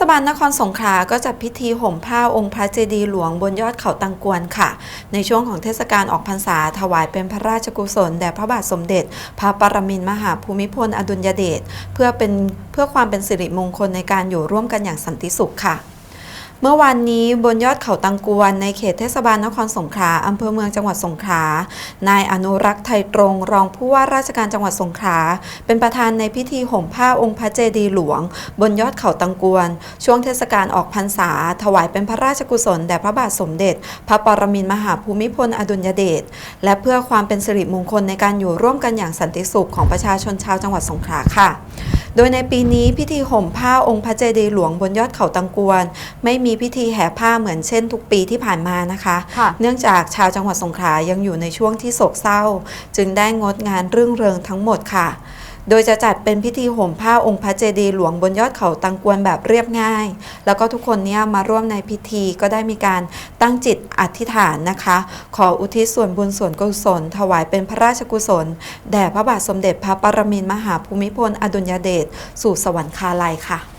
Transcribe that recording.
ศบาลนครสงขลาก็จัดพิธีห่มผ้าองค์พระเจดีย์หลวงบนยอดเขาตังกวนค่ะ ในช่วงของเทศกาลออกพรรษาถวายเป็นพระราชกุศลแด่พระบาทสมเด็จ พระปรมินทรมหาภูมิพลอดุลยเดชเพื่อเป็นเพื่อความเป็นสิริมงคลในการอยู่ร่วมกันอย่างสันติสุขค่ะ เมื่อวานนี้บนยอดเขาตังกวนในเขตเทศบาลนครสงขลาอำเภอเมืองจังหวัดสงขลานายอนุรักษ์ไทยตรง รองผู้ว่าราชการจังหวัดสงขลาเป็นประธานในพิธีห่มผ้าองค์พระเจดีย์หลวง บนยอดเขาตังกวน ช่วงเทศกาลออกพรรษา ถวายเป็นพระราชกุศลแด่พระบาทสมเด็จ พระปรมินทมหาภูมิพลอดุลยเดชและเพื่อความเป็นสิริมงคลในการอยู่ร่วมกันอย่างสันติสุขของประชาชนชาวจังหวัดสงขลาค่ะ โดยในปีนี้พิธีห่มผ้าองค์พระเจดีย์หลวงบนยอดเขาตังกวน ไม่มีพิธีแห่ผ้าเหมือนเช่นทุกปีที่ผ่านมานะคะค่ะเนื่องจากชาวจังหวัดสงขลายังอยู่ในช่วงที่โศกเศร้า จึงได้งดงานรื่นเริงทั้งหมดค่ะ โดยจะจัดเป็นพิธีห่มผ้าองค์พระเจดีย์หลวงบนยอดเขาตังกวนแบบเรียบง่าย แล้วก็ทุกคนเนี่ยมาร่วมในพิธีก็ได้มีการตั้งจิตอธิษฐานนะคะ ขออุทิศส่วนบุญส่วนกุศล ถวายเป็นพระราชกุศล แด่พระบาทสมเด็จพระปรมินทรมหาภูมิพลอดุลยเดชสู่สวรรคาลัยค่ะ